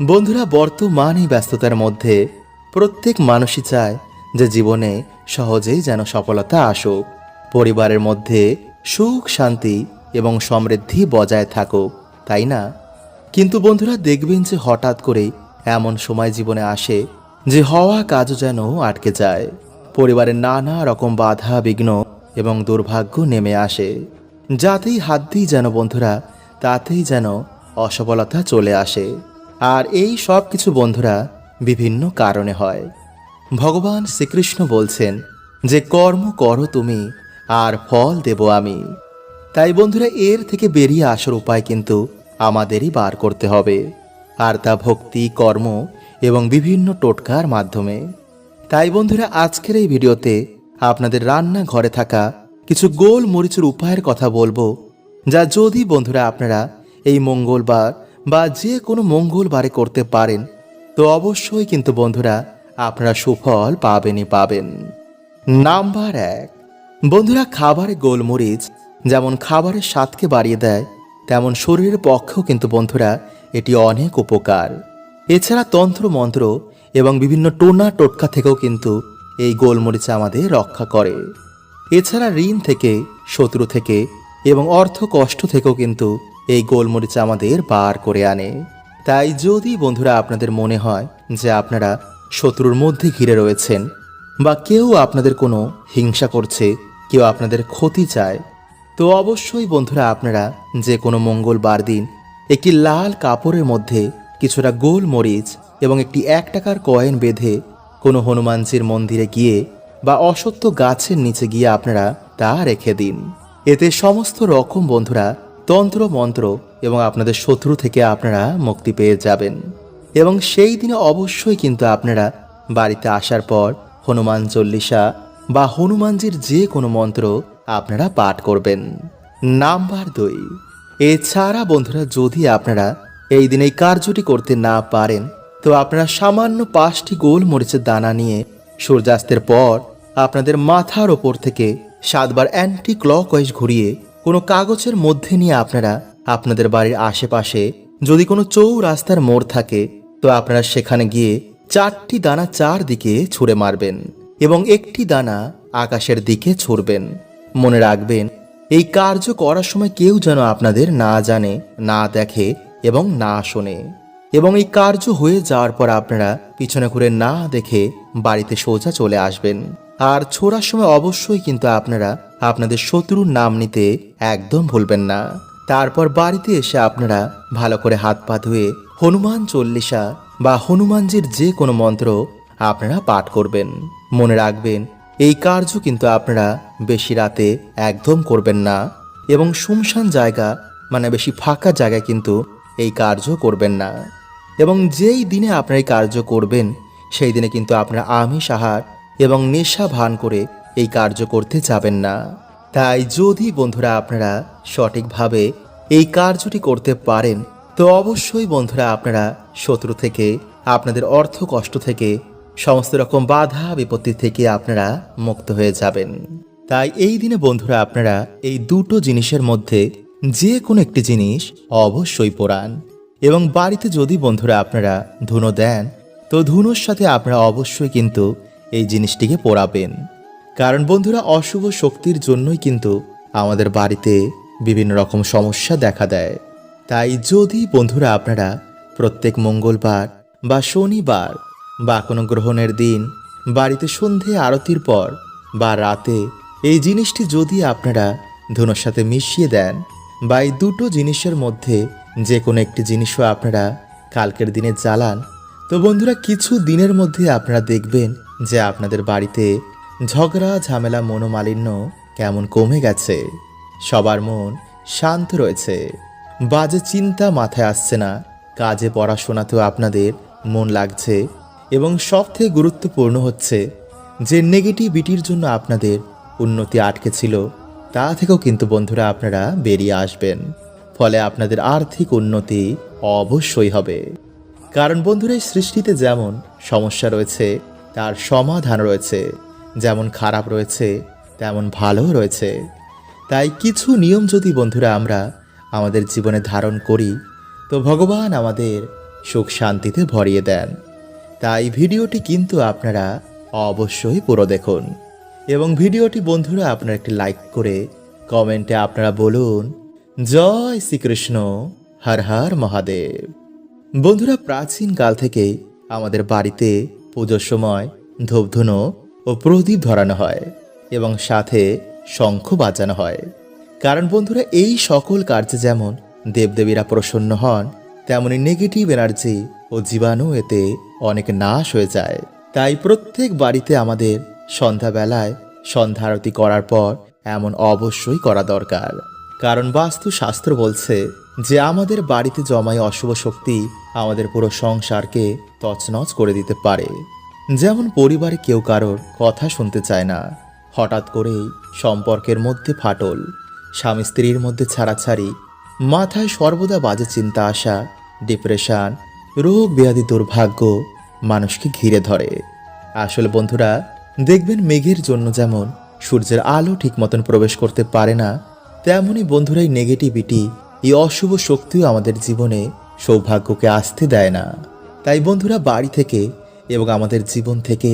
বন্ধুরা বর্তমান এই ব্যস্ততার মধ্যে প্রত্যেক মানুষই চায় যে জীবনে সহজেই যেন সফলতা আসুক। পরিবারের মধ্যে সুখ, শান্তি এবং সমৃদ্ধি বজায় থাকুক, তাই না? কিন্তু বন্ধুরা, দেখবেন যে হঠাৎ করেই এমন সময় জীবনে আসে যে হওয়া কাজও যেন আটকে যায়। পরিবারের নানা রকম বাধা, বিঘ্ন এবং দুর্ভাগ্য নেমে আসে। যাতেই হাত দিই যেন বন্ধুরা, তাতেই যেন অসফলতা চলে আসে। আর এই সব কিছু বন্ধুরা বিভিন্ন কারণে হয়। ভগবান শ্রীকৃষ্ণ বলছেন যে, কর্ম করো তুমি, আর ফল দেব আমি। তাই বন্ধুরা, এর থেকে বেরিয়ে আসার উপায় কিন্তু আমাদেরই বার করতে হবে। আর তা ভক্তি, কর্ম এবং বিভিন্ন টোটকার মাধ্যমে। তাই বন্ধুরা, আজকের এই ভিডিওতে আপনাদের রান্না ঘরে থাকা কিছু গোল মরিচের উপায়ের কথা বলব, যা যদি বন্ধুরা আপনারা এই মঙ্গলবার বা যে কোনো মঙ্গলবারে করতে পারেন, তো অবশ্যই কিন্তু বন্ধুরা আপনারা সুফল পাবেনই পাবেন। নাম্বার এক, বন্ধুরা খাবারে গোলমরিচ যেমন খাবারের স্বাদকে বাড়িয়ে দেয়, তেমন শরীরের পক্ষেও কিন্তু বন্ধুরা এটি অনেক উপকার। এছাড়া তন্ত্র মন্ত্র এবং বিভিন্ন টোনা টোটকা থেকেও কিন্তু এই গোলমরিচ আমাদের রক্ষা করে। এছাড়া ঋণ থেকে, শত্রু থেকে এবং অর্থ কষ্ট থেকেও কিন্তু এই গোলমরিচ আমাদের বার করে আনে। তাই যদি বন্ধুরা আপনাদের মনে হয় যে আপনারা শত্রুর মধ্যে ঘিরে রয়েছেন বা কেউ আপনাদের কোনো হিংসা করছে, কেউ আপনাদের ক্ষতি চায়, তো অবশ্যই বন্ধুরা আপনারা যে কোনো মঙ্গলবার দিন একটি লাল কাপড়ের মধ্যে কিছুটা গোল মরিচ এবং একটি এক টাকার কয়েন বেঁধে কোনো হনুমানজির মন্দিরে গিয়ে বা অসত্য গাছের নিচে গিয়ে আপনারা তা রেখে দিন। এতে সমস্ত রকম বন্ধুরা তন্ত্র মন্ত্র এবং আপনাদের শত্রু থেকে আপনারা মুক্তি পেয়ে যাবেন। এবং সেই দিনে অবশ্যই কিন্তু আপনারা বাড়িতে আসার পর হনুমান চল্লিশা বা হনুমানজির যে কোনো মন্ত্র আপনারা পাঠ করবেন। নাম্বার দুই। এছাড়া বন্ধুরা, যদি আপনারা এই দিন এই কার্যটি করতে না পারেন, তো আপনারা সামান্য পাঁচটি গোল মরিচের দানা নিয়ে সূর্যাস্তের পর আপনাদের মাথার ওপর থেকে সাতবার অ্যান্টি ক্লক ঘুরিয়ে কোনো কাগজের মধ্যে নিয়ে আপনারা আপনাদের বাড়ির আশেপাশে যদি কোনো চৌ রাস্তার মোড় থাকে, তো আপনারা সেখানে গিয়ে চারটি দানা চারদিকে ছুঁড়ে মারবেন এবং একটি দানা আকাশের দিকে ছুড়বেন। মনে রাখবেন, এই কার্য করার সময় কেউ যেন আপনাদের না জানে, না দেখে এবং না শোনে। এবং এই কার্য হয়ে যাওয়ার পর আপনারা পিছনে ঘুরে না দেখে বাড়িতে সোজা চলে আসবেন। আর ছোড়ার সময় অবশ্যই কিন্তু আপনারা আপনাদের শত্রুর নাম নিতে একদম ভুলবেন না। তারপর বাড়িতে এসে আপনারা ভালো করে হাত পা ধুয়ে হনুমান চল্লিশা বা হনুমানজির যে কোনো মন্ত্র আপনারা পাঠ করবেন। মনে রাখবেন, এই কার্য কিন্তু আপনারা বেশি রাতে একদম করবেন না এবং শুমশান জায়গা মানে বেশি ফাঁকা জায়গায় কিন্তু এই কার্য করবেন না। এবং যেই দিনে আপনারা এই কার্য করবেন, সেই দিনে কিন্তু আপনারা আমিষ আহার এবং নেশা ভান করে এই কার্য করতে যাবেন না। তাই যদি বন্ধুরা আপনারা সঠিকভাবে এই কার্যটি করতে পারেন, তো অবশ্যই বন্ধুরা আপনারা শত্রু থেকে, আপনাদের অর্থ কষ্ট থেকে, সমস্ত রকম বাধা বিপত্তি থেকে আপনারা মুক্ত হয়ে যাবেন। তাই এই দিনে বন্ধুরা আপনারা এই দুটো জিনিসের মধ্যে যে কোনো একটি জিনিস অবশ্যই পোড়ান এবং বাড়িতে যদি বন্ধুরা আপনারা ধুনো দেন, তো ধুনোর সাথে আপনারা অবশ্যই কিন্তু এই জিনিসটিকে পোড়াবেন। কারণ বন্ধুরা, অশুভ শক্তির জন্যই কিন্তু আমাদের বাড়িতে বিভিন্ন রকম সমস্যা দেখা দেয়। তাই যদি বন্ধুরা আপনারা প্রত্যেক মঙ্গলবার বা শনিবার বা কোনো গ্রহণের দিন বাড়িতে সন্ধে আরতির পর বা রাতে এই জিনিসটি যদি আপনারা ধনুর সাথে মিশিয়ে দেন বা এই দুটো জিনিসের মধ্যে যে কোনো একটি জিনিসও আপনারা কালকের দিনে জ্বালান, তো বন্ধুরা কিছু দিনের মধ্যে আপনারা দেখবেন যে আপনাদের বাড়িতে ঝগড়া, ঝামেলা, মনোমালিন্য কেমন কমে গেছে? সবার মন শান্ত রয়েছে। বাজে চিন্তা মাথায় আসছে না। কাজে পড়াশোনাতেও আপনাদের মন লাগছে এবং সবথেকে গুরুত্বপূর্ণ হচ্ছে যে নেগেটিভিটির জন্য আপনাদের উন্নতি আটকে ছিল, তা থেকেও কিন্তু বন্ধুরা আপনারা বেরিয়ে আসবেন। ফলে আপনাদের আর্থিক উন্নতি অবশ্যই হবে। কারণ বন্ধুরা সৃষ্টিতে যেমন সমস্যা রয়েছে তার সমাধান রয়েছে। যেমন খারাপ রয়েছে, তেমন ভালো রয়েছে। তাই কিছু নিয়ম যদি বন্ধুরা আমরা আমাদের জীবনে ধারণ করি, তো ভগবান আমাদের সুখ শান্তিতে ভরিয়ে দেন। তাই ভিডিওটি কিন্তু আপনারা অবশ্যই পুরো দেখুন। এবং ভিডিওটি বন্ধুরা আপনারা একটি লাইক করে কমেন্টে আপনারা বলুন, জয় শ্রীকৃষ্ণ, হর হর মহাদেব। বন্ধুরা প্রাচীন কাল থেকে আমাদের বাড়িতে পুজোর সময় ধূপধুনো ও প্রদীপ ধরানো হয় এবং সাথে শঙ্খ বাজানো হয়। কারণ বন্ধুরা, এই সকল কার্যে যেমন দেবদেবীরা প্রসন্ন হন, তেমনি নেগেটিভ এনার্জি ও জীবাণু এতে অনেক নাশ হয়ে যায়। তাই প্রত্যেক বাড়িতে আমাদের সন্ধ্যাবেলায় সন্ধ্যা আরতি করার পর এমন অবশ্যই করা দরকার। কারণ বাস্তু শাস্ত্র বলছে যে আমাদের বাড়িতে জমায় অশুভ শক্তি, আমাদের পুরো সংসারকে তছনছ করে দিতে পারে। যেমন পরিবারে কেউ কারোর কথা শুনতে চায় না। হঠাৎ করেই সম্পর্কের মধ্যে ফাটল, স্বামী স্ত্রীর মধ্যে ছাড়াছাড়ি, মাথায় সর্বদা বাজে চিন্তা আসা ডিপ্রেশন রোগ ব্যাধি দুর্ভাগ্য মানুষকে ঘিরে ধরে। আসলে বন্ধুরা, দেখবেন মেঘের জন্য যেমন সূর্যের আলো ঠিক মতন প্রবেশ করতে পারে না তেমনই বন্ধুরাই নেগেটিভিটি এই অশুভ শক্তিও আমাদের জীবনে সৌভাগ্যকে আসতে দেয় না। তাই বন্ধুরা, বাড়ি থেকে এবং আমাদের জীবন থেকে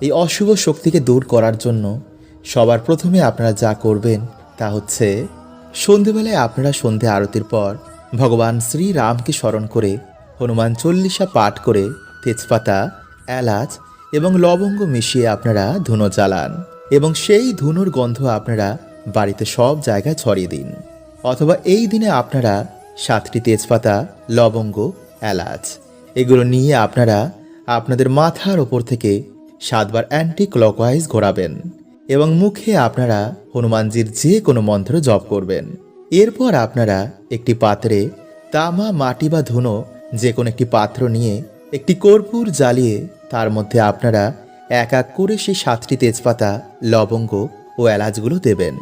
এই অশুভ শক্তিকে দূর করার জন্য সবার প্রথমে আপনারা যা করবেন তা হচ্ছে, সন্ধেবেলায় আপনারা সন্ধে আরতির পর ভগবান শ্রী রামকে স্মরণ করে হনুমান চল্লিশা পাঠ করে তেজপাতা, এলাচ এবং লবঙ্গ মিশিয়ে আপনারা ধুনো জ্বালান এবং সেই ধুনোর গন্ধ আপনারা বাড়িতে সব জায়গায় ছড়িয়ে দিন। অথবা এই দিনে আপনারা সাতটি তেজপাতা, লবঙ্গ, এলাচ, এগুলো নিয়ে আপনারা আপনাদের মাথার ওপর থেকে সাতবার অ্যান্টি ক্লকওয়াইজ ঘোরাবেন এবং মুখে আপনারা হনুমানজির যে কোনো মন্ত্র জপ করবেন। এরপর আপনারা একটি পাত্রে তামা, মাটি বা ধুনো, যে কোনো একটি পাত্র নিয়ে একটি কর্পূর জ্বালিয়ে তার মধ্যে আপনারা এক এক করে সেই সাতটি তেজপাতা, লবঙ্গ ও এলাচগুলো দেবেন।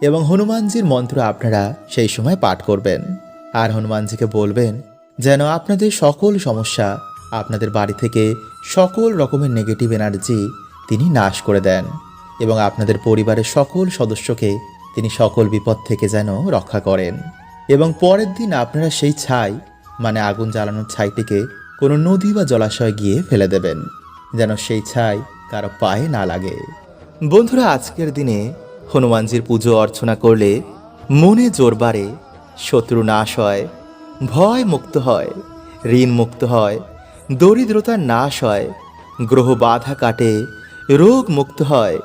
এবং হনুমানজির মন্ত্র আপনারা সেই সময় পাঠ করবেন। আর হনুমানজিকে বলবেন, যেন আপনাদের সকল সমস্যা আপনাদের বাড়ি থেকে সকল রকমের নেগেটিভ এনার্জি তিনি নাশ করে দেন এবং আপনাদের পরিবারের সকল সদস্যকে তিনি সকল বিপদ থেকে যেন রক্ষা করেন। এবং পরের দিন আপনারা সেই ছাই মানে আগুন জ্বালানোর ছাইটিকে কোনো নদী বা জলাশয়ে গিয়ে ফেলে দেবেন, যেন সেই ছাই কারও পায়ে না লাগে। বন্ধুরা, আজকের দিনে হনুমানজির পুজো অর্চনা করলে মনে জোর বাড়ে, শত্রু নাশ হয়, ভয় মুক্ত হয়, ঋণ মুক্ত হয়, দরিদ্রতা নাশ হয়, গ্রহ বাধা কাটে, রোগ মুক্ত হয়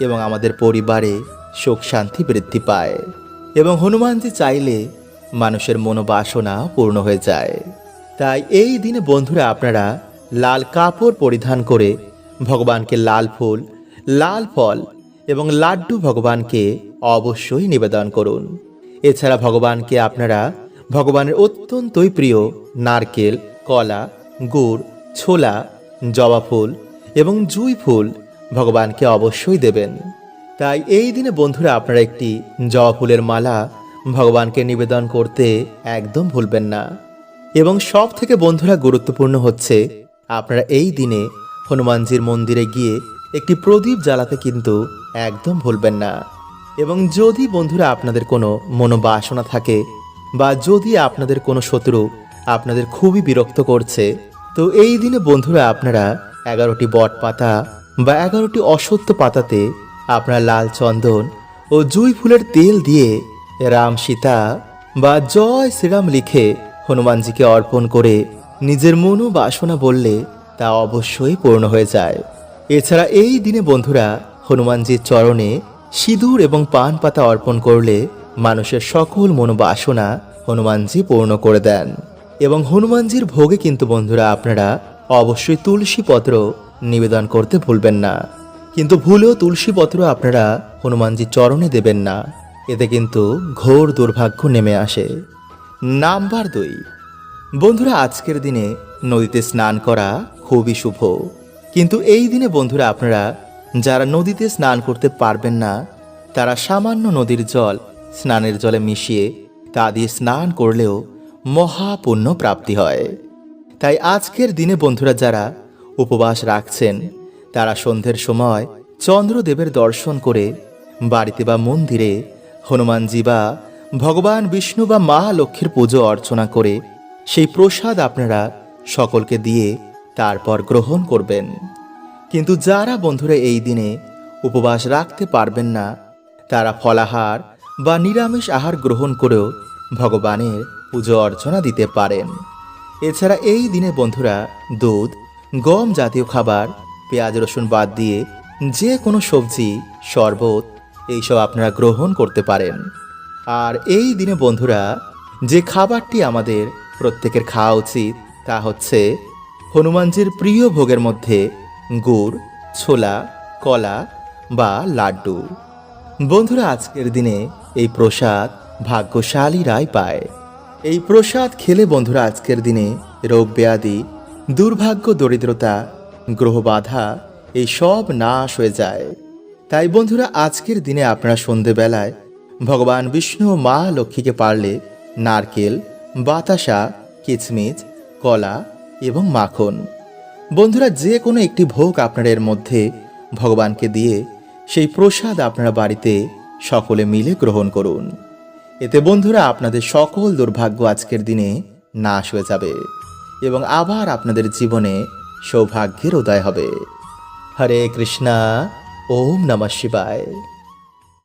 এবং আমাদের পরিবারে সুখ শান্তি বৃদ্ধি পায়। এবং হনুমানজি চাইলে মানুষের মনোবাসনা পূর্ণ হয়ে যায়। তাই এই দিনে বন্ধুরা আপনারা লাল কাপড় পরিধান করে ভগবানকে লাল ফুল, লাল ফল এবং লাড্ডু ভগবানকে অবশ্যই নিবেদন করুন। এছাড়া ভগবানকে আপনারা ভগবানের অত্যন্তই প্রিয় নারকেল, কলা, গুড়, ছোলা, জবা ফুল এবং জুই ফুল ভগবানকে অবশ্যই দেবেন। তাই এই দিনে বন্ধুরা আপনারা একটি জবা ফুলের মালা ভগবানকে নিবেদন করতে একদম ভুলবেন না। এবং সব থেকে বন্ধুরা গুরুত্বপূর্ণ হচ্ছে, আপনারা এই দিনে হনুমানজির মন্দিরে গিয়ে একটি প্রদীপ জ্বালাতে কিন্তু একদম ভুলবেন না। এবং যদি বন্ধুরা আপনাদের কোনো মনোবাসনা থাকে বা যদি আপনাদের কোনো শত্রু আপনাদের খুবই বিরক্ত করছে, তো এই দিনে বন্ধুরা আপনারা এগারোটি বট পাতা বা এগারোটি অসত্য পাতাতে আপনারা লাল চন্দন ও জুই ফুলের তেল দিয়ে রাম সীতা বা জয় শ্রীরাম লিখে হনুমানজিকে অর্পণ করে নিজের মনো বাসনা বললে তা অবশ্যই পূর্ণ হয়ে যায়। এছাড়া এই দিনে বন্ধুরা হনুমানজির চরণে সিঁদুর এবং পান পাতা অর্পণ করলে মানুষের সকল মনোবাসনা হনুমানজি পূর্ণ করে দেন। এবং হনুমানজির ভোগে কিন্তু বন্ধুরা আপনারা অবশ্যই তুলসী পত্র নিবেদন করতে ভুলবেন না। কিন্তু ভুলেও তুলসী পত্র আপনারা হনুমানজির চরণে দেবেন না। এতে কিন্তু ঘোর দুর্ভাগ্য নেমে আসে। নাম্বার দুই। বন্ধুরা, আজকের দিনে নদীতে স্নান করা খুবই শুভ। কিন্তু এই দিনে বন্ধুরা আপনারা, যারা নদীতে স্নান করতে পারবেন না, তারা সামান্য নদীর জল, স্নানের জলে মিশিয়ে তা দিয়ে স্নান করলেও মহাপুণ্য প্রাপ্তি হয়। তাই আজকের দিনে বন্ধুরা যারা উপবাস রাখছেন, তারা সন্ধ্যের সময় চন্দ্রদেবের দর্শন করে বাড়িতে বা মন্দিরে হনুমানজি বা ভগবান বিষ্ণু বা মা লক্ষ্মীর পুজো অর্চনা করে সেই প্রসাদ আপনারা সকলকে দিয়ে তারপর গ্রহণ করবেন। কিন্তু যারা বন্ধুরা এই দিনে উপবাস রাখতে পারবেন না, তারা ফলাহার বা নিরামিষ আহার গ্রহণ করেও ভগবানের পুজো অর্চনা দিতে পারেন। এছাড়া এই দিনে বন্ধুরা দুধ, গম জাতীয় খাবার, পেঁয়াজ রসুন বাদ দিয়ে যে কোনো সবজি, শরবত এইসব আপনারা গ্রহণ করতে পারেন। আর এই দিনে বন্ধুরা যে খাবারটি আমাদের প্রত্যেকের খাওয়া উচিত তা হচ্ছে হনুমানজির প্রিয় ভোগের মধ্যে গুড়, ছোলা, কলা বা লাড্ডু। বন্ধুরা, আজকের দিনে এই প্রসাদ ভাগ্যশালীরাই পায়। এই প্রসাদ খেলে বন্ধুরা, আজকের দিনে রোগ ব্যাধি, দুর্ভাগ্য, দরিদ্রতা, গ্রহ বাধা, এই সব নাশ হয়ে যায়। তাই বন্ধুরা, আজকের দিনে আপনারা সন্ধেবেলায় ভগবান বিষ্ণু মা লক্ষ্মীকে পারলে নারকেল, বাতাসা, কিচমিচ, কলা এবং মাখন। বন্ধুরা, যে কোনো একটি ভোগ আপনারা এর মধ্যে ভগবানকে দিয়ে সেই প্রসাদ আপনারা বাড়িতে সকলে মিলে গ্রহণ করুন। এতে বন্ধুরা, আপনাদের সকল দুর্ভাগ্য আজকের দিনে নাশ হয়ে যাবে এবং আবার আপনাদের জীবনে সৌভাগ্যের উদয় হবে। হরে কৃষ্ণা, ওম নমঃ শিবায়।